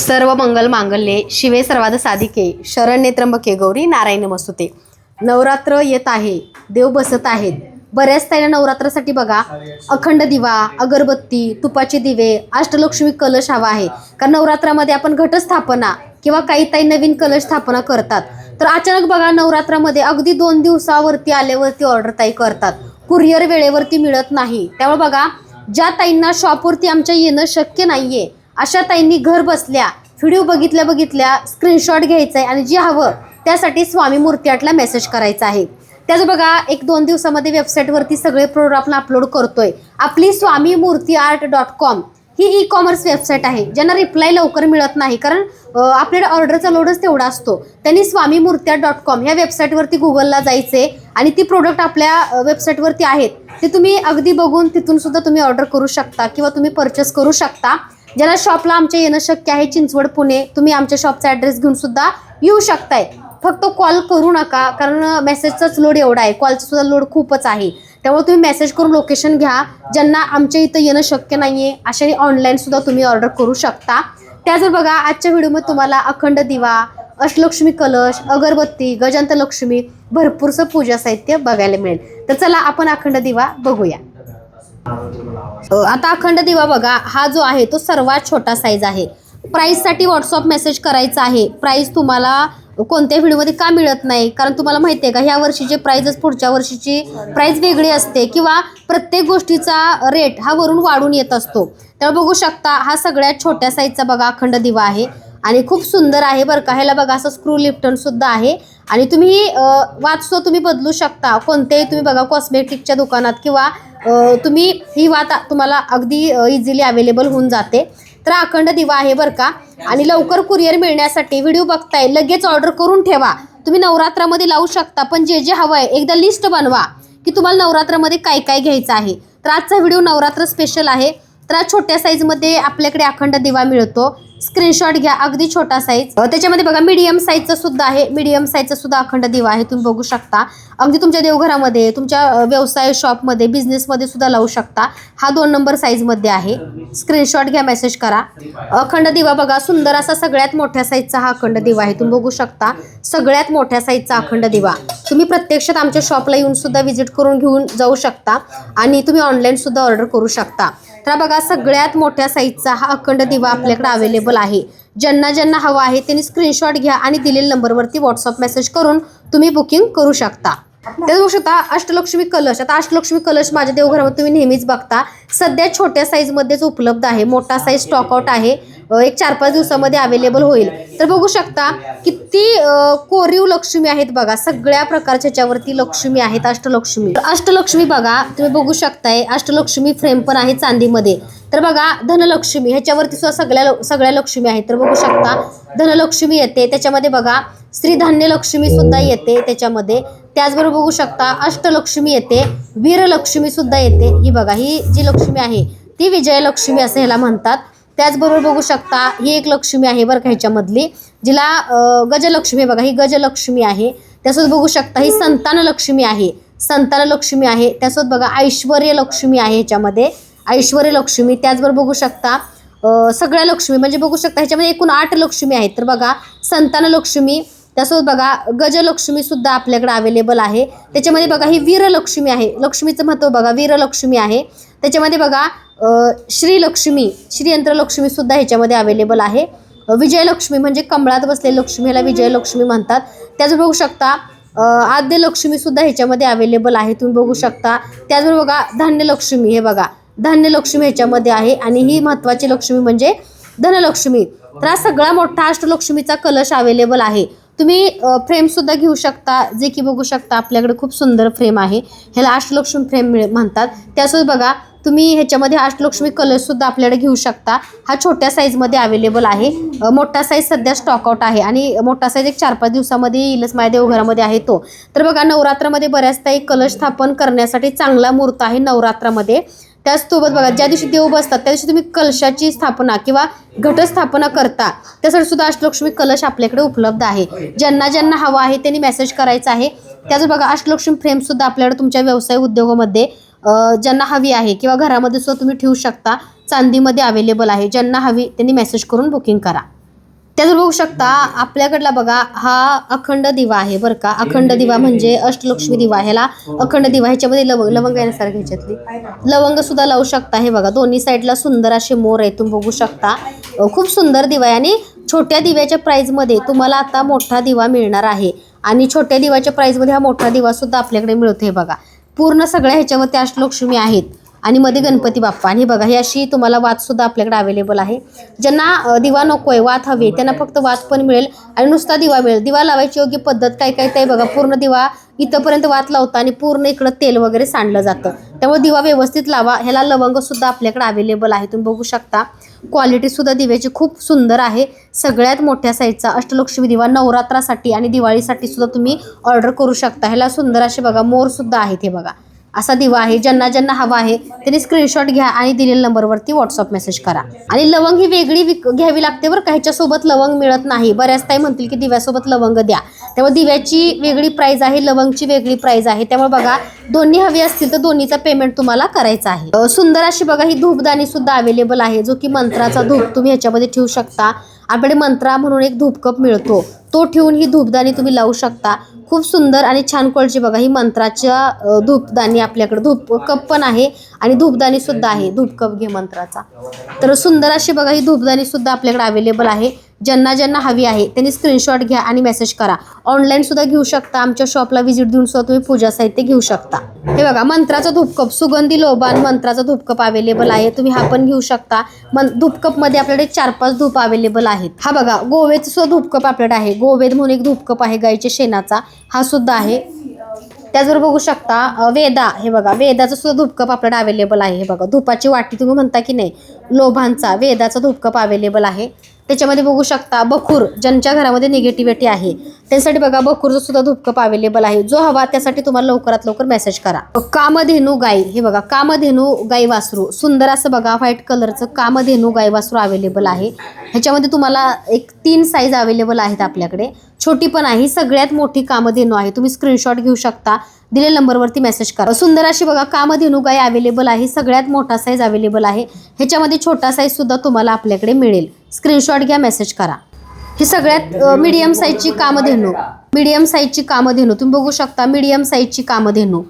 सर्व मंगल मांगल्ये. शिवे सर्वाद साधिके. शरण्ये त्र्यंबके. गौरी नारायण मस्तुते. नवरात्र येत आहे. देव बसत आहेत. बऱ्याच ताईला नवरात्रासाठी बघा. अखंड दिवा अगरबत्ती तुपाचे दिवे अष्टलक्ष्मी कलश हवा आहे. कारण नवरात्रामध्ये आपण घटस्थापना किंवा काही ताई नवीन कलश स्थापना करतात. तर अचानक बघा नवरात्रामध्ये अगदी दोन दिवसावरती आल्यावरती ऑर्डर ताई करतात. कुरिअर वेळेवरती मिळत नाही. त्यामुळे बघा ज्या ताईंना शॉपवरती आमच्या येणं शक्य नाही आहे अशा ताईंनी घर बसल्या व्हिडिओ बघितल्या बघितल्या स्क्रीनशॉट घ्यायचा आहे आणि जे हवं त्यासाठी स्वामी मूर्ती आर्टला मेसेज करायचा आहे. त्याचं बघा एक दोन दिवसामध्ये वेबसाईटवरती सगळे प्रोडक्ट आपण अपलोड करतोय. आपली Swami Murti art dot com ही ई कॉमर्स वेबसाईट आहे. ज्यांना रिप्लाय लवकर मिळत नाही कारण आपल्याला आपल्याकडे ऑर्डरचा लोडच तेवढा असतो. त्यांनी स्वामी मूर्त्या डॉट कॉम ह्या वेबसाईटवरती गुगलला जायचे आणि ती प्रोडक्ट आपल्या वेबसाईटवरती आहेत. ते तुम्ही अगदी बघून तिथून सुद्धा तुम्ही ऑर्डर करू शकता किंवा तुम्ही परचेस करू शकता. ज्याला शॉपला आमच्या येणं शक्य आहे चिंचवड पुणे तुम्ही आमच्या शॉपचा ॲड्रेस घेऊन सुद्धा येऊ शकताय. फक्त कॉल करू नका कारण मेसेजचाच लोड एवढा आहे. कॉलचा सुद्धा लोड खूपच आहे. त्यामुळे तुम्ही मेसेज करून लोकेशन घ्या. ज्यांना आमच्या इथं येणं शक्य नाही आहे अशाने ऑनलाईन सुद्धा तुम्ही ऑर्डर करू शकता. त्याच बघा आजच्या व्हिडिओमध्ये तुम्हाला अखंड दिवा अष्टलक्ष्मी कलश अगरबत्ती गजांत लक्ष्मी भरपूरसं पूजा साहित्य बघायला मिळेल. तर चला आपण अखंड दिवा बघूया. आता अखंड दिवा बघा हा जो आहे तो सर्वात छोटा साईज आहे. प्राईससाठी व्हॉट्सअप मेसेज करायचा आहे. प्राईस तुम्हाला कोणत्या व्हिडिओमध्ये का मिळत नाही? कारण तुम्हाला माहिती आहे का ह्या वर्षीची प्राईजच पुढच्या वर्षीची प्राईज वेगळी असते किंवा प्रत्येक गोष्टीचा रेट हा वरून वाढून येत असतो. त्यामुळे बघू शकता हा सगळ्यात छोट्या साईजचा बघा अखंड दिवा आहे. आणि खूप सुंदर आहे बरं का. ह्याला बघा असं स्क्रू लिफ्टन सुद्धा आहे. आणि तुम्ही अ, तुम्ही बदलू शकता. कोणतेही तुम्ही बघा कॉस्मेटिकच्या दुकानात किंवा तुम्ही ही वात तुम्हाला अगदी इझिली अवेलेबल होऊन जाते. तर अखंड दिवा आहे बरं का. आणि लवकर कुरिअर मिळण्यासाठी व्हिडिओ बघताय लगेच ऑर्डर करून ठेवा. तुम्ही नवरात्रामध्ये लावू शकता पण जे जे हवं आहे एकदा लिस्ट बनवा की तुम्हाला नवरात्रामध्ये काय काय घ्यायचं आहे. तर आजचा व्हिडिओ नवरात्र स्पेशल आहे. तर छोट्या साईजमध्ये आपल्याकडे अखंड दिवा मिळतो. स्क्रीनशॉट घ्या अगदी छोटा साईज त्याच्यामध्ये बघा मीडियम साईजचा सुद्धा आहे. मीडियम साईजचा सुद्धा अखंड दिवा आहे तुम्ही बघू शकता. अगदी तुमच्या देवघरामध्ये तुमच्या व्यवसाय शॉपमध्ये बिझनेसमध्ये सुद्धा लावू शकता. हा दोन नंबर साईजमध्ये आहे. स्क्रीनशॉट घ्या मेसेज करा. अखंड दिवा बघा सुंदर असा सगळ्यात मोठ्या साईजचा हा अखंड दिवा आहे. तुम्ही बघू शकता सगळ्यात मोठ्या साईजचा अखंड दिवा. तुम्ही प्रत्यक्षात आमच्या शॉपला येऊन सुद्धा व्हिजिट करून घेऊन जाऊ शकता आणि तुम्ही ऑनलाईन सुद्धा ऑर्डर करू शकता. तर बघा सगळ्यात मोठ्या साईजचा हा अखंड दिवा आपल्याकडे अवेलेबल आहे. ज्यांना ज्यांना हवा आहे त्यांनी स्क्रीनशॉट घ्या आणि दिलेल्या नंबरवरती व्हॉट्सअप मेसेज करून तुम्ही बुकिंग करू शकता. ते बघू शकता अष्टलक्ष्मी कलश. आता अष्टलक्ष्मी कलश माझ्या देवघरामध्ये तुम्ही नेहमीच बघता. सध्या छोट्या साईजमध्येच उपलब्ध आहे मोठा साईज स्टॉकआउट आहे. एक चार पाच दिवसामध्ये अवेलेबल होईल. तर बघू शकता किती कोरीव लक्ष्मी आहेत बघा. सगळ्या प्रकारच्या ह्याच्यावरती लक्ष्मी आहेत अष्टलक्ष्मी. तर अष्टलक्ष्मी बघा तुम्ही बघू शकताय अष्टलक्ष्मी फ्रेम पण आहे चांदीमध्ये. तर बघा धनलक्ष्मी ह्याच्यावरती सुद्धा सगळ्या सगळ्या लक्ष्मी आहेत. तर बघू शकता धनलक्ष्मी येते. त्याच्यामध्ये बघा श्रीधान्य लक्ष्मी सुद्धा येते त्याच्यामध्ये. त्याचबरोबर बघू शकता अष्टलक्ष्मी येते. वीरलक्ष्मी सुद्धा येते. ही बघा ही जी लक्ष्मी आहे ती विजयलक्ष्मी असं ह्याला म्हणतात. त्याचबरोबर बघू शकता ही एक लक्ष्मी आहे बरं का ह्याच्यामधली. जिला गजलक्ष्मी बघा ही गजलक्ष्मी आहे. त्यासोबत बघू शकता ही संतान लक्ष्मी आहे. संतान लक्ष्मी आहे. त्यासोबत बघा ऐश्वर्य लक्ष्मी आहे ह्याच्यामध्ये. ऐश्वर्य लक्ष्मी त्याचबरोबर बघू शकता सगळ्या लक्ष्मी म्हणजे बघू शकता ह्याच्यामध्ये एकूण आठ लक्ष्मी आहेत. तर बघा संतान लक्ष्मी त्यासोबत बघा गजलक्ष्मी सुद्धा आपल्याकडे अवेलेबल आहे. त्याच्यामध्ये बघा ही वीरलक्ष्मी आहे. लक्ष्मीचं महत्त्व बघा वीरलक्ष्मी आहे. त्याच्यामध्ये बघा श्रीलक्ष्मी श्रीयंत्रलक्ष्मी सुद्धा ह्याच्यामध्ये अवेलेबल आहे. विजयलक्ष्मी म्हणजे कमळात बसलेली लक्ष्मी ह्याला विजयलक्ष्मी म्हणतात. त्याच बघू शकता आद्य लक्ष्मी सुद्धा ह्याच्यामध्ये अवेलेबल आहे. तुम्ही बघू शकता. त्याचबरोबर बघा धान्यलक्ष्मी हे बघा. धान्यलक्ष्मी ह्याच्यामध्ये आहे आणि ही महत्त्वाची लक्ष्मी म्हणजे धनलक्ष्मी. तर हा सगळा मोठा अष्टलक्ष्मीचा कलश अवेलेबल आहे. तुम्ही फ्रेमसुद्धा घेऊ शकता जे की बघू शकता आपल्याकडे खूप सुंदर फ्रेम आहे. ह्याला अष्टलक्ष्मी फ्रेम मिळ म्हणतात. त्यासोबत बघा तुम्ही ह्याच्यामध्ये अष्टलक्ष्मी कलरसुद्धा आपल्याकडे घेऊ शकता. हा छोट्या साईजमध्ये अवेलेबल आहे. मोठा साईज सध्या स्टॉकआउट आहे. आणि मोठा साईज एक चार पाच दिवसामध्ये येईलच माझ्या देवघरामध्ये आहे तो. तर बघा नवरात्रामध्ये बऱ्याचदा एक कलश स्थापन करण्यासाठी चांगला मुहूर्त आहे नवरात्रामध्ये. त्याचसोबत बघा ज्या दिवशी देव बसतात त्या दिवशी तुम्ही कलशाची स्थापना किंवा घटस्थापना करता त्यासाठी सुद्धा अष्टलक्ष्मी कलश आपल्याकडे उपलब्ध आहे. ज्यांना ज्यांना हवा आहे त्यांनी मेसेज करायचा आहे. त्याच बघा अष्टलक्ष्मी फ्रेमसुद्धा आपल्याकडे तुमच्या व्यवसाय उद्योगामध्ये ज्यांना हवी आहे किंवा घरामध्ये सुद्धा तुम्ही ठेवू शकता चांदीमध्ये अवेलेबल आहे. ज्यांना हवी त्यांनी मेसेज करून बुकिंग करा. त्याच बघू शकता आपल्याकडला बघा हा अखंड दिवा आहे बरं का. अखंड दिवा म्हणजे अष्टलक्ष्मी दिवा ह्याला. अखंड दिवा ह्याच्यामध्ये लवंग लवंग आहे ह्याच्यातली. लवंग सुद्धा लावू शकता हे बघा. दोन्ही साईडला सुंदर असे मोर आहे तुम्ही बघू शकता. खूप सुंदर दिवा आहे आणि छोट्या दिव्याच्या प्राईजमध्ये तुम्हाला आता मोठा दिवा मिळणार आहे. आणि छोट्या दिवाच्या प्राईजमध्ये हा मोठा दिवा सुद्धा आपल्याकडे मिळतो हे बघा. पूर्ण सगळ्या ह्याच्यावरती अष्टलक्ष्मी आहेत. आणि मध्ये गणपती बाप्पा. आणि बघा ही अशी तुम्हाला वात सुद्धा आपल्याकडे अवेलेबल आहे. ज्यांना दिवा नको आहे वात हवी त्यांना फक्त वात पण मिळेल आणि नुसता दिवा मिळेल. दिवा लावायची योग्य पद्धत काय काय ते बघा. पूर्ण दिवा इथंपर्यंत वात लावता आणि पूर्ण इकडं तेल वगैरे सांडलं जातं. त्यामुळे दिवा व्यवस्थित लावा. ह्याला लवंग सुद्धा आपल्याकडे अवेलेबल आहे. तुम्ही बघू शकता. क्वालिटी सुद्धा दिव्याची खूप सुंदर आहे. सगळ्यात मोठ्या साईजचा अष्टलक्ष्मी दिवा नवरात्रासाठी आणि दिवाळीसाठी सुद्धा तुम्ही ऑर्डर करू शकता. ह्याला सुंदर असे बघा मोर सुद्धा आहेत हे बघा. असा दिवा आहे ज्यांना ज्यांना हवा आहे त्यांनी स्क्रीनशॉट घ्या आणि दिलेल्या नंबरवरती व्हॉट्सअप मेसेज करा. आणि लवंग ही वेगळी विक घ्यावी लागते बरं का ह्याच्यासोबत लवंग मिळत नाही. बऱ्याच ताई म्हणतील की दिव्यासोबत लवंग द्या. त्यामुळे दिव्याची वेगळी प्राईज आहे लवंगची वेगळी प्राईज आहे. त्यामुळे बघा दोन्ही हवी असतील तर दोन्हीचा पेमेंट तुम्हाला करायचा आहे. सुंदर अशी बघा ही धूपदाणी सुद्धा अवेलेबल आहे जो की मंत्राचा धूप तुम्ही ह्याच्यामध्ये ठेवू शकता. आपल्याकडे मंत्रा म्हणून एक धूपकप मिळतो. तो ठेवून ही धूपदाणी तुम्ही लावू शकता. खूप सुंदर आणि छान क्वालिटी बघा ही मंत्राच्या धूपदाणी आपल्याकडे धूप कप पण आहे आणि धूपदाणी सुद्धा आहे धूपकप घे मंत्राचा. तर सुंदर अशी बघा ही धूपदाणी सुद्धा आपल्याकडे अवेलेबल आहे. ज्यांना ज्यांना हवी आहे त्यांनी स्क्रीनशॉट घ्या आणि मेसेज करा. ऑनलाईन सुद्धा घेऊ शकता आमच्या शॉपला व्हिजिट देऊन सुद्धा तुम्ही पूजा साहित्य घेऊ शकता. हे बघा मंत्राचा धूपकप सुगंधी लोबान मंत्राचा धूपकप अवेलेबल आहे. तुम्ही हा पण घेऊ शकता. मन धूपकपमध्ये आपल्याकडे चार पाच धूप अवेलेबल आहेत. हा बघा गोवेचं सुद्धा धूपकप आपल्याकडे आहे. गोवेद म्हणून एक धूपकप आहे गाईच्या शेणाचा. हा सुद्धा आहे. त्याचबरोबर बघू शकता वेदा. हे बघा वेदाचं सुद्धा धूपकप आपल्याकडे अवेलेबल आहे. हे बघा धुपाची वाटी तुम्ही म्हणता की नाही लोभांचा वेदाचा धूपकप अवेलेबल आहे. त्याच्यामध्ये बघू शकता बखूर ज्यांच्या घरामध्ये निगेटिव्हिटी आहे त्यासाठी बघा बखूरचं सुद्धा धूपकप अवेलेबल आहे. जो हवा त्यासाठी तुम्हाला लवकरात लवकर मेसेज करा. कामधेनू गाई. हे बघा कामधेनू गाई वासरू. सुंदर असं बघा व्हाईट कलरचं कामधेनू गाई वासरू अवेलेबल आहे. ह्याच्यामध्ये तुम्हाला एक तीन साईज अवेलेबल आहेत आपल्याकडे. छोटी पण आहे. सगळ्यात मोठी कामधेनू आहे. तुम्ही स्क्रीनशॉट घेऊ शकता. दिलेल्या नंबरवरती मेसेज करा. सुंदर अशी बघा कामधेनू गाय अवेलेबल आहे. सगळ्यात मोठा साईज अवेलेबल आहे. ह्याच्यामध्ये छोटा साईज सुद्धा तुम्हाला आपल्याकडे मिळेल. स्क्रीनशॉट घ्या मेसेज करा. ही सगळ्यात मीडियम साईजची कामधेनू. मीडियम साईजची कामधेनू. तुम्ही बघू शकता मीडियम साईजची कामधेनू.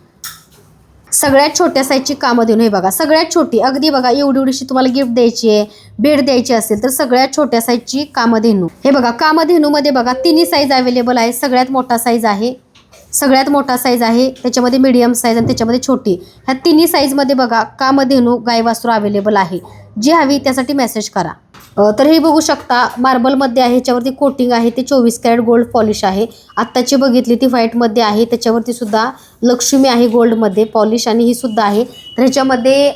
सगळ्यात छोट्या साईजची कामं देऊन हे बघा सगळ्यात छोटी अगदी बघा एवढी एवढीशी तुम्हाला गिफ्ट द्यायची आहे भेट द्यायची असेल तर सगळ्यात छोट्या साईजची कामधेनू हे बघा कामधेनूमध्ये बघा तिन्ही साईज अवेलेबल आहे सगळ्यात मोठा साईज आहे सगळ्यात मोठा साईज आहे त्याच्यामध्ये मीडियम साईज आणि त्याच्यामध्ये छोटी. ह्या तिन्ही साईजमध्ये बघा कामधेनू गाय वासरू अवेलेबल आहे. जी हवी त्यासाठी मेसेज करा. तर हे बघू शकता मार्बलमध्ये आहे ह्याच्यावरती कोटिंग आहे ते चोवीस कॅरेट गोल्ड पॉलिश आहे. आत्ताची बघितली ती व्हाईटमध्ये आहे त्याच्यावरती सुद्धा लक्ष्मी आहे गोल्डमध्ये पॉलिश आणि ही सुद्धा आहे. तर ह्याच्यामध्ये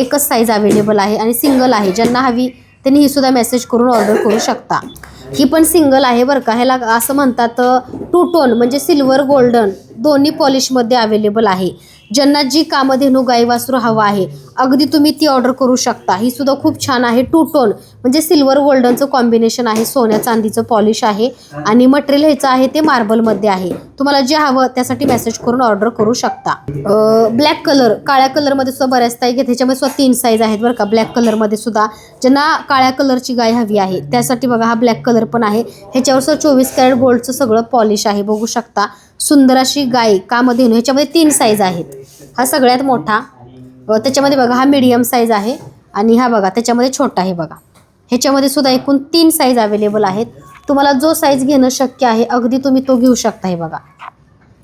एकच साईज अवेलेबल आहे आणि सिंगल आहे. ज्यांना हवी त्यांनी ही सुद्धा मेसेज करून ऑर्डर करू शकता. ही पण सिंगल आहे बरं का. ह्याला असं म्हणतात टू टोन म्हणजे सिल्वर गोल्डन दोन्ही पॉलिशमध्ये अवेलेबल आहे. ज्यांना जी कामधेनू गाई वासरू हवा आहे. अगदी तुम्ही ती ऑर्डर करू शकता. ही सुद्धा खूप छान आहे. टू टोन म्हणजे सिल्वर गोल्डनचं कॉम्बिनेशन आहे. सोन्या चांदीचं पॉलिश आहे. आणि मटेरियल ह्याचं आहे ते मार्बलमध्ये आहे. तुम्हाला जे हवं त्यासाठी मेसेज करून ऑर्डर करू शकता. ब्लॅक कलर काळ्या कलरमध्ये सुद्धा बऱ्याच ताई घेत ह्याच्यामध्ये सुद्धा तीन साईज आहेत बरं का. ब्लॅक कलरमध्ये सुद्धा ज्यांना काळ्या कलरची गाय हवी आहे. त्यासाठी बघा हा ब्लॅक कलर पण आहे. ह्याच्यावर सुद्धा चोवीस कॅरेट गोल्डचं सगळं पॉलिश आहे. बघू शकता. सुंदर अशी गाय कामधेनू ह्याच्यामध्ये तीन साईज आहेत. हा सगळ्यात मोठा. त्याच्यामध्ये बघा हा मीडियम साईज आहे आणि हा बघा त्याच्यामध्ये छोटा आहे बघा. ह्याच्यामध्ये सुद्धा एकूण तीन साईज अवेलेबल आहेत. तुम्हाला जो साईज घेणं शक्य आहे अगदी तुम्ही तो घेऊ शकता हे बघा.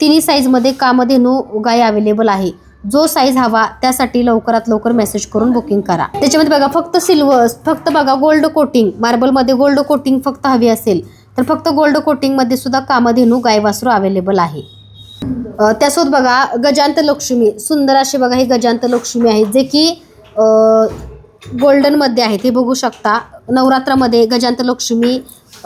तिन्ही साईजमध्ये कामधेनू गाय अवेलेबल आहे. जो साईज हवा त्यासाठी लवकरात लवकर मेसेज करून बुकिंग करा. त्याच्यामध्ये बघा फक्त सिल्वर फक्त बघा गोल्ड कोटिंग मार्बलमध्ये गोल्ड कोटिंग फक्त हवी असेल. तर फक्त गोल्ड कोटिंगमध्ये सुद्धा कामधेनू गायवासरू अवेलेबल आहे. त्यासोबत बघा गजांत लक्ष्मी. सुंदर असे बघा हे गजांत लक्ष्मी आहेत जे की गोल्डनमध्ये आहेत. ते बघू शकता. नवरात्रामध्ये गजांत लक्ष्मी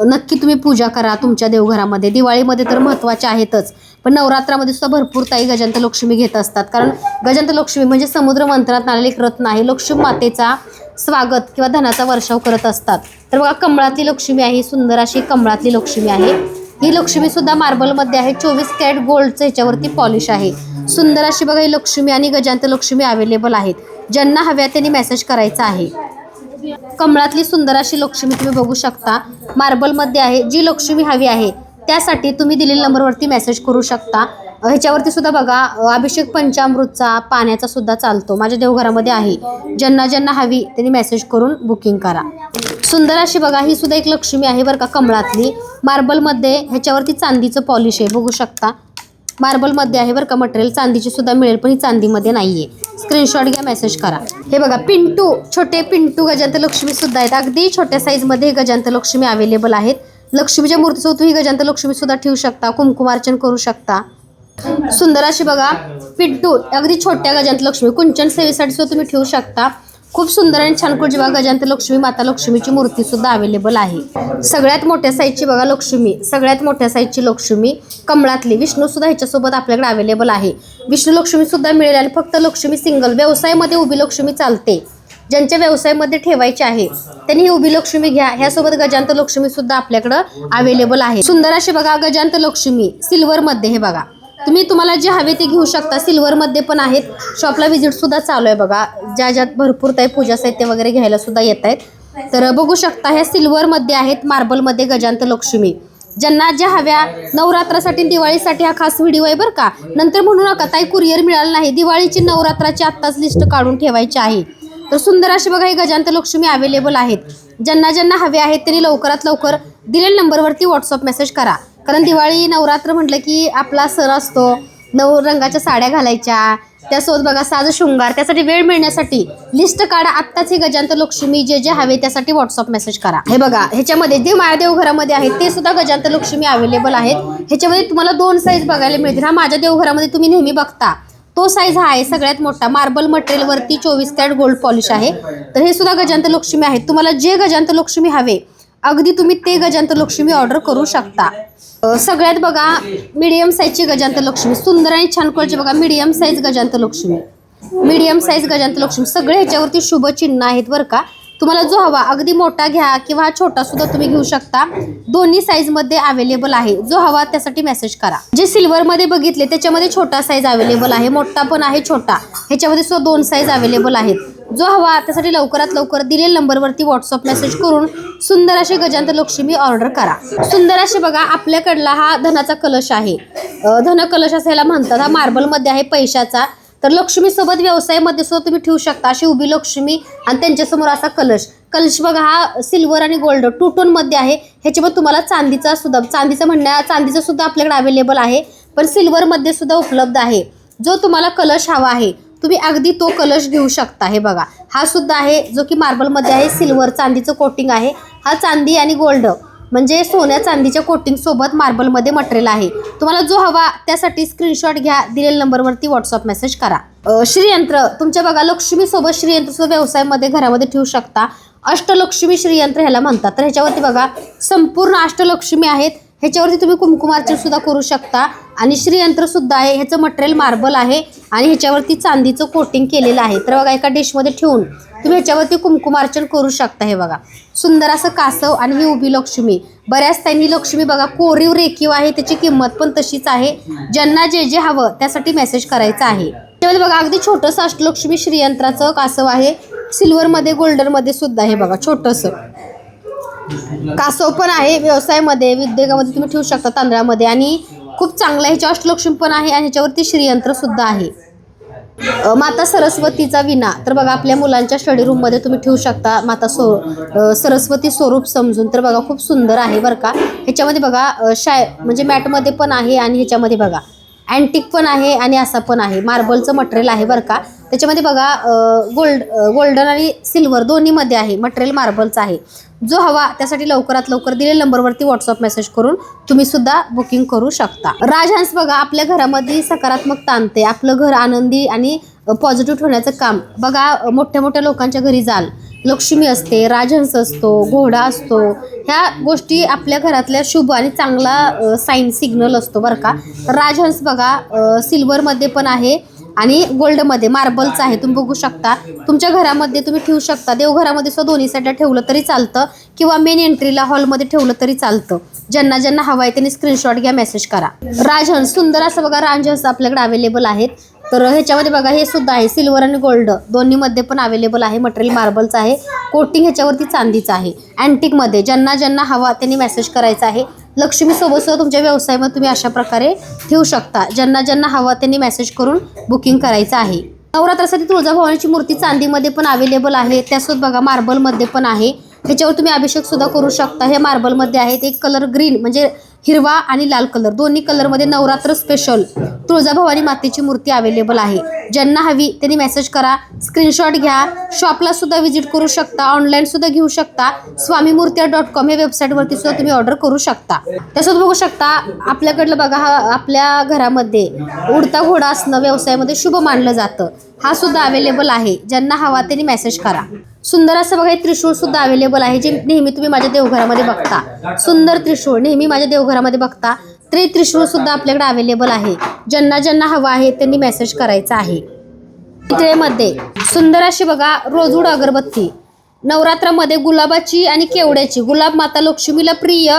नक्की तुम्ही पूजा करा तुमच्या देवघरामध्ये. दिवाळीमध्ये तर महत्त्वाचे आहेतच. पण नवरात्रामध्ये सुद्धा भरपूर ताई गजांत लक्ष्मी घेत असतात. कारण गजांत लक्ष्मी म्हणजे समुद्र मंत्रात आलेले एक रत्न आहे. लक्ष्मी मातेचा स्वागत किंवा धनाचा वर्षाव करत असतात. तर बघा कमळातली लक्ष्मी आहे ही सुंदर अशी कमळातली लक्ष्मी आहे. ही लक्ष्मी सुद्धा मार्बलमध्ये आहे चोवीस कॅरेट गोल्डचं ह्याच्यावरती पॉलिश आहे. सुंदर अशी बघा ही लक्ष्मी आणि गजांत लक्ष्मी अवेलेबल आहेत. ज्यांना हव्या त्यांनी मेसेज करायचा आहे. कमळातली सुंदर अशी लक्ष्मी तुम्ही बघू शकता. मार्बलमध्ये आहे जी लक्ष्मी हवी आहे त्यासाठी तुम्ही दिलेल्या नंबरवरती मेसेज करू शकता. ह्याच्यावरती सुद्धा बघा अभिषेक पंचामृतचा पाण्याचा सुद्धा चालतो. माझ्या देवघरामध्ये आहे. ज्यांना ज्यांना हवी त्यांनी मेसेज करून बुकिंग करा. सुंदर अशी बघा ही सुद्धा एक लक्ष्मी आहे बरं का कमळातली. मार्बलमध्ये ह्याच्यावरती चांदीचं पॉलिश आहे. बघू शकता. मार्बलमध्ये आहे बरं का मटेरियल चांदीची सुद्धा मिळेल पण ही चांदीमध्ये नाही आहे स्क्रीनशॉट घ्या मेसेज करा. हे बघा पिंटू छोटे पिंटू गजांत लक्ष्मी सुद्धा आहेत. अगदी छोट्या साईजमध्ये गजांत लक्ष्मी अवेलेबल आहेत. लक्ष्मीच्या मूर्तीसोबत तुम्ही गजांत लक्ष्मी सुद्धा ठेवू शकता कुंकुमार्चन करू शकता. सुंदर अशी बघा पिट्टू अगदी छोट्या गजांत लक्ष्मी कुंचन सेवेसाठी सुद्धा तुम्ही ठेवू शकता. खूप सुंदर आणि छान जेव्हा गजांत लक्ष्मी माता लक्ष्मीची मूर्ती सुद्धा अवेलेबल आहे. सगळ्यात मोठ्या साईजची बघा लक्ष्मी सगळ्यात मोठ्या साईजची लक्ष्मी कमळातली विष्णू सुद्धा ह्याच्यासोबत आपल्याकडे अवेलेबल आहे. विष्णू लक्ष्मी सुद्धा मिळेल आणि फक्त लक्ष्मी सिंगल व्यवसायामध्ये उभी लक्ष्मी चालते. ज्यांच्या व्यवसायामध्ये ठेवायचे आहे त्यांनी ही उभी लक्ष्मी घ्या. ह्यासोबत गजांत लक्ष्मी सुद्धा आपल्याकडं अवेलेबल आहे. सुंदर अशी बघा गजांत लक्ष्मी सिल्वर मध्ये हे बघा. तुम्ही तुम्हाला जे हवे ते घेऊ शकता. सिल्वरमध्ये पण आहेत. शॉपला व्हिजिटसुद्धा चालू आहे बघा. ज्या ज्यात भरपूर काही पूजा साहित्य वगैरे घ्यायला सुद्धा येत आहेत. तर बघू शकता ह्या सिल्वरमध्ये आहेत मार्बलमध्ये गजांत लक्ष्मी. ज्यांना ज्या हव्या नवरात्रासाठी दिवाळीसाठी हा खास व्हिडिओ आहे बरं का. नंतर म्हणू नका ताई कुरिअर मिळालं नाही. दिवाळीची नवरात्राची आत्ताच लिस्ट काढून ठेवायची आहे. तर सुंदर अशी बघा ही गजांत लक्ष्मी अवेलेबल आहेत. ज्यांना ज्यांना हवे आहेत त्यांनी लवकरात लवकर दिलेल्या नंबरवरती व्हॉट्सअप मेसेज करा. कारण दिवाळी नवरात्र म्हटलं की आपला सण असतो नऊ रंगाच्या साड्या घालायच्या त्यासोबत बघा साज शृंगार त्यासाठी वेळ मिळण्यासाठी लिस्ट काढा आत्ताच ही गजांत लक्ष्मी जे जे हवे त्यासाठी व्हॉट्सअप मेसेज करा. हे बघा ह्याच्यामध्ये जे माया देवघरामध्ये आहेत ते सुद्धा गजांत लक्ष्मी अवेलेबल आहेत. ह्याच्यामध्ये तुम्हाला दोन साईज बघायला मिळतील. हा माझ्या देवघरामध्ये तुम्ही नेहमी बघता. तो साईज हा आहे सगळ्यात मोठा. मार्बल मटेरियलवरती चोवीस कॅरेट गोल्ड पॉलिश आहे. तर हे सुद्धा गजांत लक्ष्मी आहेत. तुम्हाला जे गजांत लक्ष्मी हवे अगदी तुम्ही ते गजांत लक्ष्मी ऑर्डर करू शकता. सगळ्यात बघा मीडियम साईजची गजांत लक्ष्मी सुंदर आणि छान क्वालिटी बघा medium size Gajant Lakshmi medium size Gajant Lakshmi सगळे ह्याच्यावरती शुभ चिन्ह आहेत बरं का. तुम्हाला जो हवा अगदी मोठा घ्या किंवा हा छोटा सुद्धा तुम्ही घेऊ शकता. दोन्ही साईजमध्ये अवेलेबल आहे. जो हवा त्यासाठी मेसेज करा. जे सिल्वरमध्ये बघितले त्याच्यामध्ये छोटा साईज अवेलेबल आहे. मोठा पण आहे छोटा. ह्याच्यामध्ये सुद्धा दोन साईज अवेलेबल आहेत. जो हवा त्यासाठी लवकरात लवकर दिलेल्या नंबरवरती व्हॉट्सअप मेसेज करून सुंदर असे गजांत लक्ष्मी ऑर्डर करा. सुंदर असे बघा आपल्याकडला हा धनाचा कलश आहे. धन कलश असायला म्हणतात हा मार्बलमध्ये आहे पैशाचा. तर लक्ष्मीसोबत व्यवसायामध्ये सुद्धा तुम्ही ठेवू शकता. अशी उभी लक्ष्मी आणि त्यांच्यासमोर असा कलश. कलश बघा हा सिल्वर आणि गोल्ड टू टोनमध्ये आहे. ह्याच्यामध्ये तुम्हाला चांदीचा सुद्धा चांदीचं म्हणण्या चांदीचं सुद्धा आपल्याकडे अवेलेबल आहे. पण सिल्वरमध्ये सुद्धा उपलब्ध आहे. जो तुम्हाला कलश हवा आहे तुम्ही अगदी तो कलश घेऊ शकता. हे बघा. हा सुद्धा आहे जो की मार्बलमध्ये आहे सिल्वर चांदीचं कोटिंग आहे. हा चांदी आणि गोल्ड म्हणजे सोन्या चांदीच्या कोटिंग सोबत मार्बलमध्ये मटेरियल आहे. तुम्हाला जो हवा त्यासाठी स्क्रीनशॉट घ्या दिलेल्या नंबरवरती व्हॉट्सअप मेसेज करा. श्रीयंत्र तुमच्या बघा लक्ष्मी सोबत श्रीयंत्र सुद्धा व्यवसायामध्ये घरामध्ये ठेवू शकता. अष्टलक्ष्मी श्रीयंत्र ह्याला म्हणतात. तर ह्याच्यावरती बघा संपूर्ण अष्टलक्ष्मी आहेत. ह्याच्यावरती तुम्ही कुंकुमार्चन सुद्धा करू शकता. आणि श्रीयंत्र सुद्धा आहे. ह्याचं मटेरियल मार्बल आहे. आणि ह्याच्यावरती चांदीचं कोटिंग केलेलं आहे. तर बघा एका डिशमध्ये ठेवून तुम्ही ह्याच्यावरती कुंकुमार्चन करू शकता हे बघा. सुंदर असं कासव आणि ही उभी लक्ष्मी. बऱ्याच त्यांनी लक्ष्मी बघा कोरीव रेखीव आहे. त्याची किंमत पण तशीच आहे. ज्यांना जे जे हवं त्यासाठी मेसेज करायचा आहे. त्यामध्ये बघा अगदी छोटंसं अष्टलक्ष्मी श्रीयंत्राचं कासव आहे. सिल्वरमध्ये गोल्डनमध्ये सुद्धा आहे बघा छोटंसं. कासव पण आहे व्यवसायामध्ये उद्योगामध्ये तुम्ही ठेवू शकता तांदळामध्ये. आणि खूप चांगला ह्याच्या अष्टलक्ष्मी पण आहे आणि ह्याच्यावरती श्रीयंत्र सुद्धा आहे. माता सरस्वतीचा विना. तर बघा आपल्या मुलांच्या स्टडी रूममध्ये तुम्ही ठेवू शकता माता सो सरस्वती स्वरूप समजून. तर बघा खूप सुंदर आहे बरं का. ह्याच्यामध्ये बघा शाय म्हणजे मॅटमध्ये पण आहे आणि ह्याच्यामध्ये बघा. अँटिक पण आहे आणि असा पण आहे. मार्बलचं मटेरियल आहे बरं का. त्याच्यामध्ये बघा गोल्ड गोल्डन आणि सिल्वर दोन्हीमध्ये आहे मटेरियल मार्बलचं आहे. जो हवा त्यासाठी लवकरात लवकर दिलेल्या नंबरवरती व्हॉट्सअप मेसेज करून तुम्ही सुद्धा बुकिंग करू शकता. राजहंस बघा आपल्या घरामध्ये सकारात्मकता आणते आपलं घर आनंदी आणि पॉझिटिव्ह ठेवण्याचं काम. बघा मोठ्या मोठ्या लोकांच्या घरी जाल लक्ष्मी असते राजहंस असतो घोडा असतो ह्या गोष्टी आपल्या घरातल्या शुभ आणि चांगला साईन सिग्नल असतो बरं का. राजहंस बघा सिल्वरमध्ये पण आहे आणि गोल्डमध्ये मार्बलचं आहे तुम्ही बघू शकता. तुमच्या घरामध्ये तुम्ही ठेवू शकता. देवघरामध्ये सुद्धा दोन्ही साईडला ठेवलं तरी चालतं किंवा मेन एंट्रीला हॉलमध्ये ठेवलं तरी चालतं. ज्यांना ज्यांना हवं आहे त्यांनी स्क्रीनशॉट घ्या मेसेज करा. राजहंस सुंदर असं बघा राजहंस आपल्याकडे अवेलेबल आहेत. तर ह्याच्यामध्ये बघा हे सुद्धा आहे. सिल्वर आणि गोल्ड दोन्हीमध्ये पण अवेलेबल आहे. मटेरियल मार्बलचं आहे. कोटिंग ह्याच्यावरती चांदीचं आहे. अँटिकमध्ये ज्यांना ज्यांना हवा त्यांनी मेसेज करायचा आहे. लक्ष्मीसोबत सुद्धा तुमच्या व्यवसायामध्ये तुम्ही अशा प्रकारे ठेवू शकता. ज्यांना ज्यांना हवा त्यांनी मेसेज करून बुकिंग करायचं आहे. नवरात्रासाठी तुळजाभवानीची मूर्ती चांदीमध्ये पण अवेलेबल आहे. त्यासोबत बघा मार्बलमध्ये पण आहे. ह्याच्यावर तुम्ही अभिषेक सुद्धा करू शकता. हे मार्बलमध्ये आहेत. एक कलर ग्रीन म्हणजे हिरवा आणि लाल कलर. दोन्ही कलरमध्ये नवरात्र स्पेशल तुळजाभवानी मातेची मूर्ती अवेलेबल आहे. ज्यांना हवी त्यांनी मेसेज करा स्क्रीनशॉट घ्या. शॉपला सुद्धा व्हिजिट करू शकता. ऑनलाईन सुद्धा घेऊ शकता. स्वामी मूर्ती डॉट कॉम या वेबसाईटवरती सुद्धा तुम्ही ऑर्डर करू शकता. तसंच बघू शकता आपल्याकडलं बघा हा आपल्या घरामध्ये उडता घोडा असणं व्यवसायामध्ये शुभ मानलं जातं. हा सुद्धा अवेलेबल आहे. ज्यांना हवा त्यांनी मेसेज करा. सुंदर असं बघा हे त्रिशूळ सुद्धा अवेलेबल आहे जे नेहमी तुम्ही माझ्या देवघरामध्ये बघता. सुंदर त्रिशूळ नेहमी माझ्या देवघरामध्ये बघता. त्रि त्रिशूळ सुद्धा आपल्याकडे अवेलेबल आहे. ज्यांना ज्यांना हवा आहे त्यांनी मेसेज करायचा आहे. पितळेमध्ये सुंदर अशी बघा रोजूड अगरबत्ती. नवरात्रामध्ये गुलाबाची आणि केवड्याची. गुलाब माता लक्ष्मीला प्रिय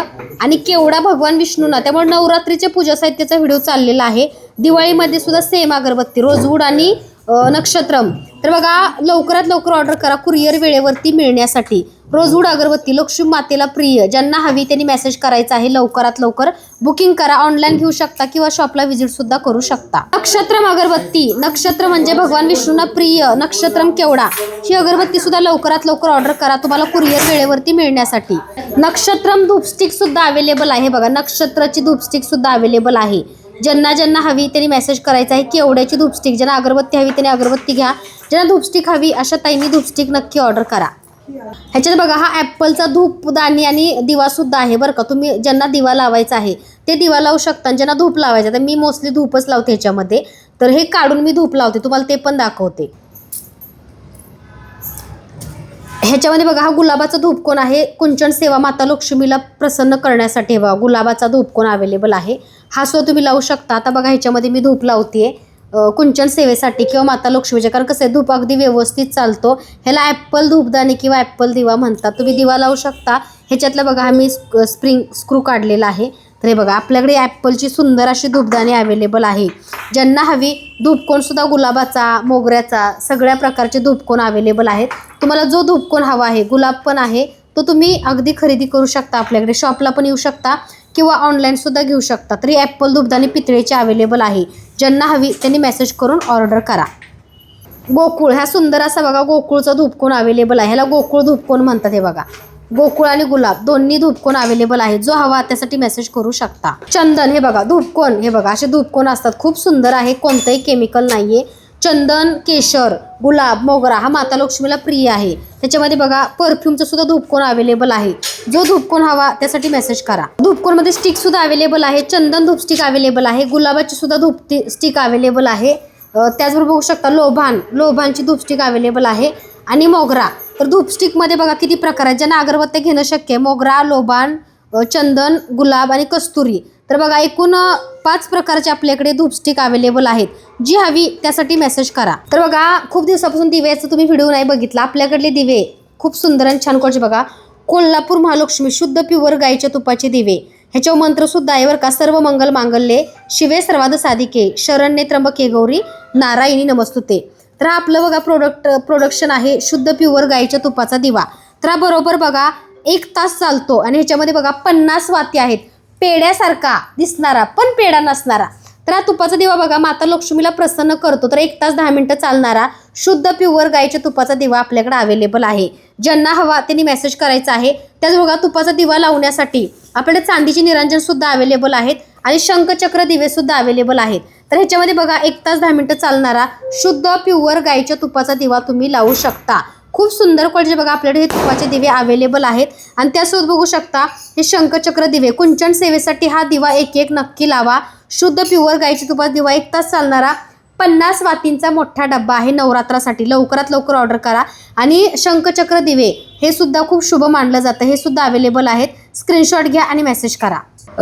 आणि केवडा भगवान विष्णूंना. त्यामुळे नवरात्रीच्या पूजा साहित्याचा व्हिडिओ चाललेला आहे. दिवाळीमध्ये सुद्धा सेम अगरबत्ती रोजवूड आणि नक्षत्रम. तर बघा लवकरात लवकर ऑर्डर करा कुरिअर वेळेवरती मिळण्यासाठी. रोजवूड अगरबत्ती लक्ष्मी मातेला प्रिय ज्यांना हवी त्यांनी मेसेज करायचा आहे लवकरात लवकर. बुकिंग करा ऑनलाईन घेऊ शकता किंवा शॉपला व्हिजिट सुद्धा करू शकता. नक्षत्रम अगरबत्ती नक्षत्र म्हणजे भगवान विष्णूंना प्रिय नक्षत्रम केवडा. ही अगरबत्ती सुद्धा लवकरात लवकर ऑर्डर करा तुम्हाला कुरिअर वेळेवरती मिळण्यासाठी. नक्षत्रम धूपस्टिक सुद्धा अवेलेबल आहे बघा नक्षत्राची धूपस्टिक सुद्धा अवेलेबल आहे. ज्यांना ज्यांना हवी त्यांनी मेसेज करायचा आहे केवड्याची धूपस्टिक? ज्यांना अगरबत्ती हवी त्यांनी अगरबत्ती घ्या. ज्यांना धूपस्टिक हवी अशा ताईंनी धूपस्टिक नक्की ऑर्डर करा. ह्याच्यात बघा हा ॲपलचा धूपदाणी आणि दिवा सुद्धा आहे बरं का. तुम्ही ज्यांना दिवा लावायचा आहे ते दिवा लावू शकता. ज्यांना धूप लावायचा तर मी मोस्टली धूपच लावते ह्याच्यामध्ये. तर हे काढून मी धूप लावते तुम्हाला ते पण दाखवते. ह्याच्यामध्ये बघा हा गुलाबाचा धूपकोन आहे. कुंचन सेवा माता लक्ष्मीला प्रसन्न करण्यासाठी हे बघा गुलाबाचा धूपकोन अवेलेबल आहे. हा सुद्धा तुम्ही लावू शकता. आता बघा ह्याच्यामध्ये मी धूप लावते कुंचन सेवेसाठी किंवा माता लक्ष्मीच्या कारण कसं आहे धूप अगदी व्यवस्थित चालतो. ह्याला ॲप्पल धूपदाणी किंवा ॲप्पल दिवा म्हणतात. तुम्ही दिवा लावू शकता. ह्याच्यातलं बघा हा मी स्प्रिंग स्क्रू काढलेला आहे. तर हे बघा आपल्याकडे ॲप्पलची सुंदर अशी धूपदाणी अवेलेबल आहे. ज्यांना हवी धूपकोनसुद्धा गुलाबाचा मोगऱ्याचा सगळ्या प्रकारचे धूपकोन अवेलेबल आहेत. तुम्हाला जो धूपकोन हवा आहे गुलाब पण आहे तो तुम्ही अगदी खरेदी करू शकता. आपल्याकडे शॉपला पण येऊ शकता. किंवा ऑनलाईन सुद्धा घेऊ शकता. तरी ॲपल धूपदाणी पितळेची अवेलेबल आहे. ज्यांना हवी त्यांनी मेसेज करून ऑर्डर करा. गोकुळ ह्या सुंदर असा बघा गोकुळचा धूपकोन अवेलेबल आहे. ह्याला गोकुळ धूपकोन म्हणतात हे बघा. गोकुळ आणि गुलाब दोन्ही धूपकोन अवेलेबल आहे. जो हवा त्यासाठी मेसेज करू शकता. चंदन हे बघा धूपकोन हे बघा. असे धूपकोन असतात. खूप सुंदर आहे. कोणतंही केमिकल नाहीये. चंदन केशर गुलाब मोगरा हा माता लक्ष्मीला प्रिय आहे. त्याच्यामध्ये बघा परफ्यूमचा सुद्धा धूपकोन अवेलेबल आहे. जो धूपकोन हवा त्यासाठी मेसेज करा. धूपकोनमध्ये स्टिक सुद्धा अवेलेबल आहे. चंदन धूप स्टिक अवेलेबल आहे. गुलाबाची सुद्धा धूप स्टिक अवेलेबल आहे. त्याचबरोबर बघू शकता लोभान. लोभानची धूपस्टिक अवेलेबल आहे. आणि मोगरा. तर धूपस्टिकमध्ये बघा किती प्रकार आहेत. ज्यांना अगरबत्त्या घेणं शक्य आहे. मोगरा लोभान चंदन गुलाब आणि कस्तुरी. तर बघा एकूण पाच प्रकारचे आपल्याकडे धूपस्टिक अवेलेबल आहेत. जी हवी त्यासाठी मेसेज करा. तर बघा खूप दिवसापासून दिव्याचा तुम्ही व्हिडिओ नाही बघितला. आपल्याकडले दिवे खूप सुंदर आणि छान क्वालिटी बघा. कोल्हापूर महालक्ष्मी शुद्ध प्युअर गाईच्या तुपाचे दिवे. ह्याच्यावर मंत्र सुद्धा आहे बरं का सर्व मंगल मांगल्ये शिवे सर्वाद साधिके शरण्ये त्र्यंबके गौरी नारायणी नमस्तुते. तर हा आपलं बघा प्रोडक्ट प्रोडक्शन आहे शुद्ध प्युअर गाईच्या तुपाचा दिवा. तर हा बरोबर बघा एक तास चालतो आणि ह्याच्यामध्ये बघा पन्नास वाती आहेत. पेड्यासारखा दिसणारा पण पेढा नसणारा. तर हा तुपाचा दिवा बघा माता लक्ष्मीला प्रसन्न करतो. तर एक तास दहा मिनिटं चालणारा शुद्ध प्युअर गाईच्या तुपाचा दिवा आपल्याकडे अवेलेबल आहे. ज्यांना हवा त्यांनी मेसेज करायचा आहे. त्याच बघा तुपाचा दिवा लावण्यासाठी आपल्याकडे चांदीचे निरंजन सुद्धा अवेलेबल आहेत आणि शंखचक्र दिवे सुद्धा अवेलेबल आहेत. तर ह्याच्यामध्ये बघा एक तास दहा मिनिटं चालणारा शुद्ध प्युअर गाईच्या तुपाचा दिवा तुम्ही लावू शकता. खूप सुंदर क्वालिटीचे बघा. आपल्याकडे हे तुपाचे दिवे अवेलेबल आहेत. आणि त्यासोबत बघू शकता हे शंखचक्र दिवे. कुंचन सेवेसाठी हा दिवा एक एक नक्की लावा. शुद्ध प्युअर गाईच्या तुपाचा दिवा एक तास चालणारा पन्नास वातींचा मोठा डब्बा आहे नवरात्रासाठी. लवकरात लवकर ऑर्डर करा. आणि शंखचक्र दिवे हे सुद्धा खूप शुभ मानलं जातं. हे सुद्धा अवेलेबल आहेत. स्क्रीनशॉट घ्या आणि मेसेज करा.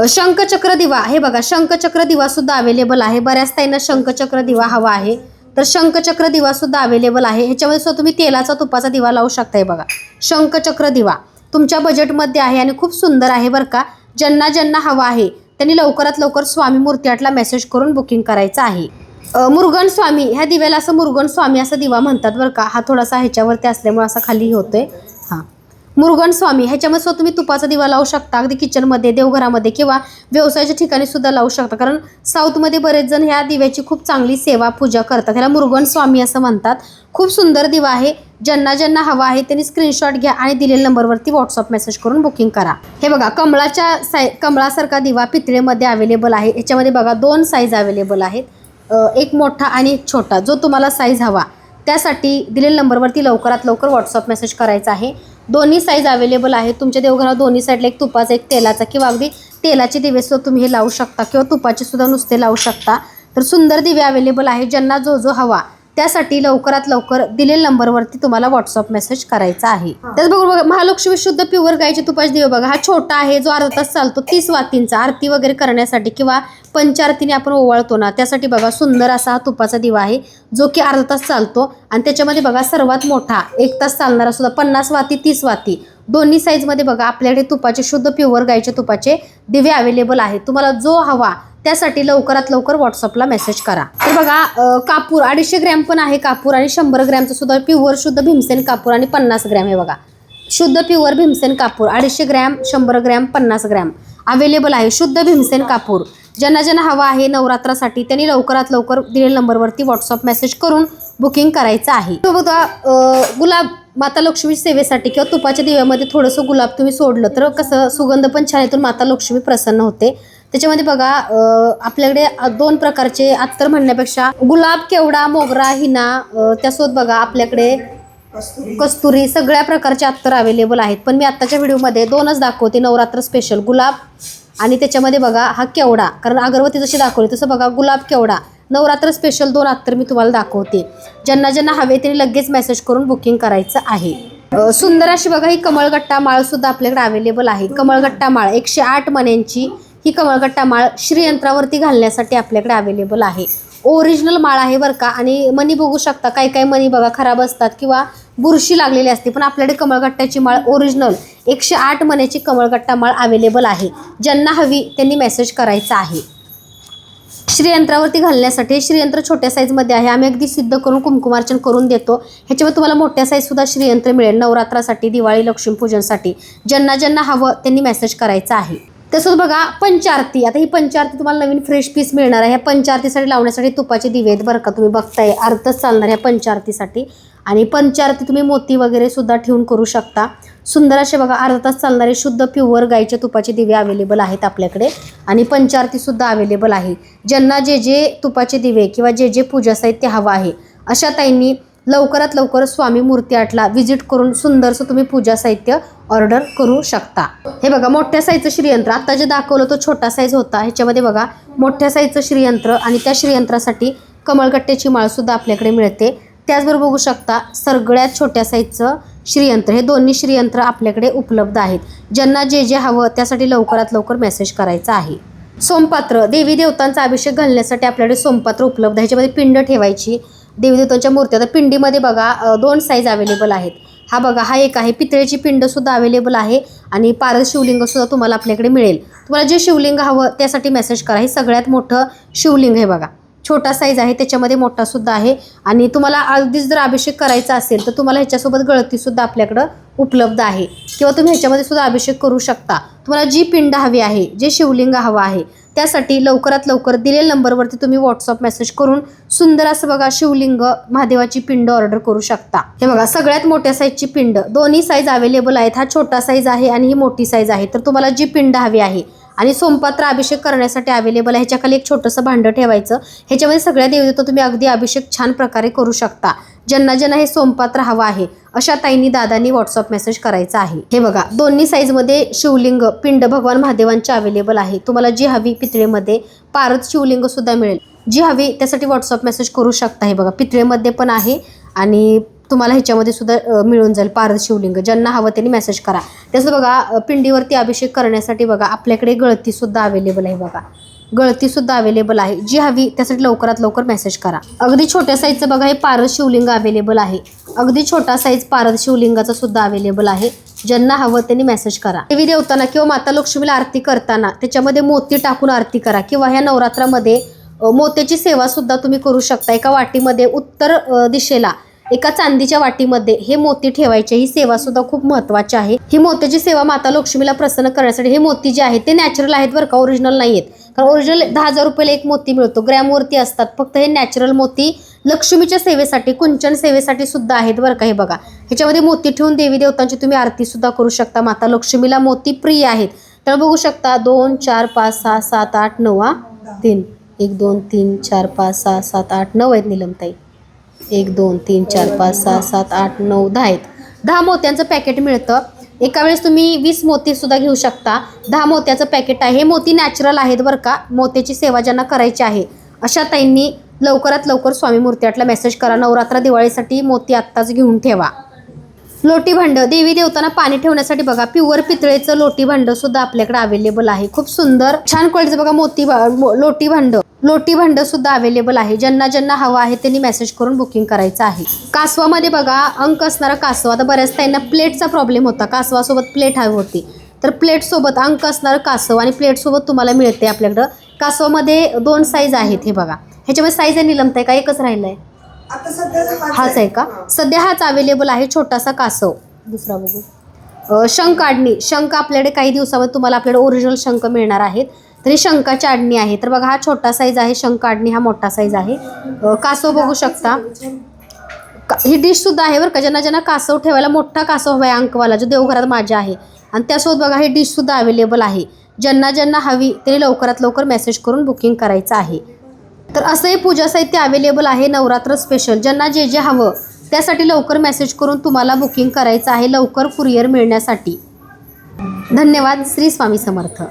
शंखचक्र दिवा. हे बघा शंखचक्र दिवा सुद्धा अवेलेबल आहे. बऱ्याच ताईंना शंखचक्र दिवा हवा आहे. तर शंखचक्र दिवा सुद्धा अवेलेबल आहे. ह्याच्यामध्ये सुद्धा तुम्ही तेलाचा तुपाचा दिवा लावू शकताय बघा. शंखचक्र दिवा तुमच्या बजेटमध्ये आहे आणि खूप सुंदर आहे बरं का. ज्यांना ज्यांना हवा आहे त्यांनी लवकरात लवकर स्वामी मूर्तीआटला मेसेज करून बुकिंग करायचं आहे. मुरुगन स्वामी ह्या दिव्याला असं मुरुगन स्वामी असा दिवा म्हणतात बरं का. हा थोडासा ह्याच्यावरती असल्यामुळे असा खाली होतोय. मुरुगन स्वामी ह्याच्यामध्ये सुद्धा तुम्ही तुपाचा दिवा लावू शकता. अगदी किचनमध्ये देवघरामध्ये किंवा व्यवसायाच्या ठिकाणी सुद्धा लावू शकता. कारण साऊथमध्ये बरेच जण ह्या दिव्याची खूप चांगली सेवा पूजा करतात. ह्याला मुरुगन स्वामी असं म्हणतात. खूप सुंदर दिवा आहे. ज्यांना ज्यांना हवा आहे त्यांनी स्क्रीनशॉट घ्या आणि दिलेल्या नंबरवरती व्हॉट्सअप मेसेज करून बुकिंग करा. हे बघा कमळाच्या साय कमळासारखा दिवा पितळेमध्ये अवेलेबल आहे. याच्यामध्ये बघा दोन साईज अवेलेबल आहेत. एक मोठा आणि एक छोटा. जो तुम्हाला साईज हवा त्यासाठी दिलेल्या नंबरवरती लवकरात लवकर व्हॉट्सअप मेसेज करायचा आहे. दोन्ही साईज अवेलेबल आहेत. तुमच्या देवघरात दोन्ही साईडला एक तुपाचा एक तेलाचा किंवा अगदी तेलाचे दिवे सुद्धा तुम्ही हे लावू शकता किंवा तुपाचे सुद्धा नुसते लावू शकता. तर सुंदर दिवे अवेलेबल आहे ज्यांना जो जो हवा त्यासाठी लवकरात लवकर दिलेल्या नंबरवरती तुम्हाला व्हॉट्सअप मेसेज करायचा आहे. त्याचबरोबर बघा महालक्ष्मी शुद्ध प्युअर गायचे तुपाचे दिवे बघा. हा छोटा आहे जो अर्धा तास चालतो. तीस वातींचा. आरती वगैरे करण्यासाठी किंवा पंचारतीने आपण ओवाळतो ना त्यासाठी बघा सुंदर असा हा तुपाचा दिवा आहे. जो की अर्धा तास चालतो आणि त्याच्यामध्ये बघा सर्वात मोठा एक तास चालणारा सुद्धा पन्नास वाती तीस वाती. दोन्ही साईजमध्ये बघा आपल्याकडे तुपाचे शुद्ध प्युअर गायचे तुपाचे दिवे अवेलेबल आहेत. तुम्हाला जो हवा त्यासाठी लवकरात लवकर व्हॉट्सअपला मेसेज करा. तर बघा कापूर अडीचशे ग्रॅम पण आहे कापूर आणि शंभर ग्रॅमचं सुद्धा प्युअर शुद्ध भीमसेन कापूर आणि पन्नास ग्रॅम हे बघा. शुद्ध प्युअर भीमसेन कापूर अडीचशे ग्रॅम शंभर ग्रॅम पन्नास ग्रॅम अवेलेबल आहे. शुद्ध भीमसेन कापूर. ज्यांना ज्यांना हवा आहे नवरात्रासाठी त्यांनी लवकरात लवकर दिलेल्या नंबरवरती व्हॉट्सअप मेसेज करून बुकिंग करायचं आहे. तो बघा गुलाब माता लक्ष्मी सेवेसाठी किंवा तुपाच्या दिव्यामध्ये थोडंसं गुलाब तुम्ही सोडलं तर कसं सुगंध पण छान येतून माता लक्ष्मी प्रसन्न होते. त्याच्यामध्ये बघा आपल्याकडे दोन प्रकारचे अत्तर म्हणण्यापेक्षा गुलाब केवडा मोगरा हिना त्यासोबत बघा आपल्याकडे कस्तुरी सगळ्या प्रकारचे अत्तर अवेलेबल आहेत. पण मी आत्ताच्या व्हिडिओमध्ये दोनच दाखवते नवरात्र स्पेशल गुलाब आणि त्याच्यामध्ये बघा हा केवडा कारण अगरबत्ती जशी दाखवली तसं बघा गुलाब केवडा. नवरात्र स्पेशल दोन अत्तर मी तुम्हाला दाखवते. ज्यांना ज्यांना हवे त्यांनी लगेच मेसेज करून बुकिंग करायचं आहे. सुंदर अशी बघा ही कमळगट्टा माळ सुद्धा आपल्याकडे अवेलेबल आहे. कमळगट्टा माळ एकशे आठ मण्यांची ही कमळगट्टा माळ श्रीयंत्रावरती घालण्यासाठी आपल्याकडे अवेलेबल आहे. ओरिजिनल माळ आहे बरं का आणि मनी बघू शकता काही काही मनी बघा खराब असतात किंवा बुरशी लागलेली असते. पण आपल्याकडे कमळगट्ट्याची माळ ओरिजिनल एकशे आठ मण्याची कमळगट्टा माळ अवेलेबल आहे. ज्यांना हवी त्यांनी मेसेज करायचा आहे. श्रीयंत्रावरती घालण्यासाठी श्रीयंत्र छोट्या साईजमध्ये आहे. आम्ही अगदी सिद्ध करून कुमकुमार्चन करून देतो. ह्याच्यावर तुम्हाला मोठ्या साईजसुद्धा श्रीयंत्र मिळेल. नवरात्रासाठी दिवाळी लक्ष्मीपूजनसाठी. ज्यांना ज्यांना हवं त्यांनी मेसेज करायचा आहे. तसंच बघा पंचारती. आता ही पंचारती तुम्हाला नवीन फ्रेश पीस मिळणार आहे. ह्या पंचारतीसाठी लावण्यासाठी तुपाचे दिवे आहेत बरं का तुम्ही बघताय. अर्थच चालणार ह्या पंचारतीसाठी. आणि पंचारती तुम्ही मोती वगैरे सुद्धा ठेवून करू शकता. सुंदर असे बघा अर्धा तास चालणारे शुद्ध प्युअर गाईच्या तुपाचे दिवे अवेलेबल आहेत आपल्याकडे. आणि पंचारती सुद्धा अवेलेबल आहे. ज्यांना जे जे तुपाचे दिवे किंवा जे जे पूजा साहित्य हवं आहे. अशा ताईंनी लवकरात लवकर स्वामी मूर्ती आठला व्हिजिट करून सुंदरसं तुम्ही पूजा साहित्य ऑर्डर करू शकता. हे बघा मोठ्या साईजचं श्रीयंत्र. आता जे दाखवलं तो छोटा साईज होता. ह्याच्यामध्ये बघा मोठ्या साईजचं श्रीयंत्र आणि त्या श्रीयंत्रासाठी कमळगट्ट्याची माळसुद्धा आपल्याकडे मिळते. त्याचबरोबर बघू शकता सगळ्यात छोट्या साईजचं श्रीयंत्र. हे दोन्ही श्रीयंत्र आपल्याकडे उपलब्ध आहेत. ज्यांना जे जे हवं त्यासाठी लवकरात लवकर मेसेज करायचा आहे. सोमपात्र. देवी देवतांचा अभिषेक घालण्यासाठी आपल्याकडे सोमपात्र उपलब्ध आहे. ह्याच्यामध्ये पिंड ठेवायची देवीदेवतांच्या मूर्त्या तर पिंडीमध्ये बघा दोन साईज अवेलेबल आहेत. हा बघा हा एक आहे. पितळेची पिंडसुद्धा अवेलेबल आहे आणि पारस शिवलिंगसुद्धा तुम्हाला आपल्याकडे मिळेल. तुम्हाला जे शिवलिंग हवं त्यासाठी मेसेज करा. हे सगळ्यात मोठं शिवलिंग हे बघा. छोटा साईज आहे त्याच्यामध्ये मोठासुद्धा आहे. आणि तुम्हाला अगदीच जर अभिषेक करायचा असेल तर तुम्हाला ह्याच्यासोबत गळतीसुद्धा आपल्याकडं उपलब्ध आहे. किंवा तुम्ही ह्याच्यामध्ये सुद्धा अभिषेक करू शकता. तुम्हाला जी पिंड हवी आहे जे शिवलिंग हवं आहे त्यासाठी लवकरात लवकर दिलेल्या नंबरवरती तुम्ही व्हॉट्सअप मेसेज करून सुंदर असं बघा शिवलिंग महादेवाची पिंड ऑर्डर करू शकता. हे बघा सगळ्यात मोठ्या साईजची पिंड. दोन्ही साईज अवेलेबल आहेत. हा छोटा साईज आहे आणि ही मोठी साईज आहे. तर तुम्हाला जी पिंड हवी आहे आणि सोमपात्र अभिषेक करण्यासाठी अवेलेबल आहे. ह्याच्याखाली एक छोटंसं भांडं ठेवायचं. ह्याच्यामध्ये सगळ्या देवदेवता तुम्ही अगदी अभिषेक छान प्रकारे करू शकता. ज्यांना ज्यांना हे सोमपात्र हवं आहे अशा ताईंनी दादांनी व्हॉट्सअप मेसेज करायचा आहे. हे बघा दोन्ही साईजमध्ये शिवलिंग पिंड भगवान महादेवांचे अवेलेबल आहे. तुम्हाला जी हवी पितळेमध्ये पारद शिवलिंग सुद्धा मिळेल. जी हवी त्यासाठी व्हॉट्सअप मेसेज करू शकता. हे बघा पितळेमध्ये पण आहे आणि तुम्हाला ह्याच्यामध्ये सुद्धा मिळून जाईल पारद शिवलिंग. ज्यांना हवं त्यांनी मेसेज करा. त्याचं बघा पिंडीवरती अभिषेक करण्यासाठी बघा आपल्याकडे गळतीसुद्धा अवेलेबल आहे बघा. गळतीसुद्धा अवेलेबल आहे. जी हवी त्यासाठी लवकरात लवकर मेसेज करा. अगदी छोट्या साईजचं बघा हे पारद शिवलिंग अवेलेबल आहे. अगदी छोटा साईज पारद शिवलिंगाचा सुद्धा अवेलेबल आहे. ज्यांना हवं त्यांनी मेसेज करा. देवी देवताना किंवा माता लक्ष्मीला आरती करताना त्याच्यामध्ये मोती टाकून आरती करा. किंवा ह्या नवरात्रामध्ये मोत्याची सेवा सुद्धा तुम्ही करू शकता. एका वाटीमध्ये उत्तर दिशेला. एका चांदीच्या वाटीमध्ये हे मोती ठेवायचे. ही सेवा सुद्धा खूप महत्वाची आहे. ही मोत्याची सेवा माता लक्ष्मीला प्रसन्न करण्यासाठी हे मोती जे आहेत ते नॅचरल आहेत बरं का ओरिजिनल नाही आहेत कारण ओरिजिनल दहा हजार रुपयाला एक मोती मिळतो. ग्रॅमवरती असतात. फक्त हे नॅचरल मोती लक्ष्मीच्या सेवेसाठी कुंचन सेवेसाठी सुद्धा आहेत बरं का हे बघा. ह्याच्यामध्ये मोती ठेवून देवी देवतांची तुम्ही आरती सुद्धा करू शकता. माता लक्ष्मीला मोती प्रिय आहेत. तर बघू शकता दोन चार पाच सहा सात आठ नऊ तीन. एक दोन तीन चार पाच सहा सात आठ नऊ आहेत निलमताई. एक दोन तीन चार पाच सहा सात आठ नऊ दहा आहेत. दहा मोत्यांचं पॅकेट मिळतं. एका वेळेस तुम्ही वीस मोती सुद्धा घेऊ शकता. दहा मोत्याचं पॅकेट आहे. हे मोती नॅचरल आहेत बरं का. मोत्याची सेवा ज्यांना करायची आहे. अशा ताईंनी लवकरात लवकर स्वामी मूर्तीआटला मेसेज करा. नवरात्र दिवाळीसाठी मोती आत्ताच घेऊन ठेवा. लोटी भांडं. देवी देवतांना पाणी ठेवण्यासाठी बघा प्युअर पितळेचं लोटी भांडं सुद्धा आपल्याकडे अवेलेबल आहे. खूप सुंदर छान क्वालिटीचं बघा मोती लोटी भांडं. लोटी भांड सुद्धा अवेलेबल आहे. ज्यांना ज्यांना हवं आहे त्यांनी मेसेज करून बुकिंग करायचं आहे. कासवामध्ये बघा अंक असणारा कासवा. आता बऱ्याच त्यांना प्लेटचा प्रॉब्लेम होता. कासवासोबत प्लेट हवी होती. तर प्लेट सोबत अंक असणारं कासव आणि प्लेट सोबत तुम्हाला मिळते आपल्याकडं. कासवामध्ये दोन साईज आहेत हे बघा. ह्याच्यामध्ये साईज आहे निलमताय का एकच राहिलं आहे आता सध्या हाच आहे. का? सध्या हाच अवेलेबल आहे छोटासा कासव. दुसरा बघू. शंख आडणी. शंख आपल्याकडे काही दिवसामध्ये तुम्हाला आपल्याकडे ओरिजिनल शंख मिळणार आहेत. तरी शंखाची आडणी आहे तर बघा हा छोटा साईज आहे. शंख आडणी हा मोठा साईज आहे. कासव बघू शकता. ही डिश सुद्धा आहे बरं का. ज्यांना ज्यांना कासव ठेवायला मोठा कासव हवा आहे अंकवाला जो देवघरात माझ्या आहे. आणि त्यासोबत बघा ही डिश सुद्धा अवेलेबल आहे. ज्यांना ज्यांना हवी त्यांनी लवकरात लवकर मेसेज करून बुकिंग करायचं आहे. तर असंही पूजा साहित्य अवेलेबल आहे नवरात्र स्पेशल ज्यांना जे जे हवं त्यासाठी लवकर मेसेज करून तुम्हाला बुकिंग करायचं आहे लवकर कुरिअर मिळण्यासाठी. धन्यवाद श्री स्वामी समर्थ.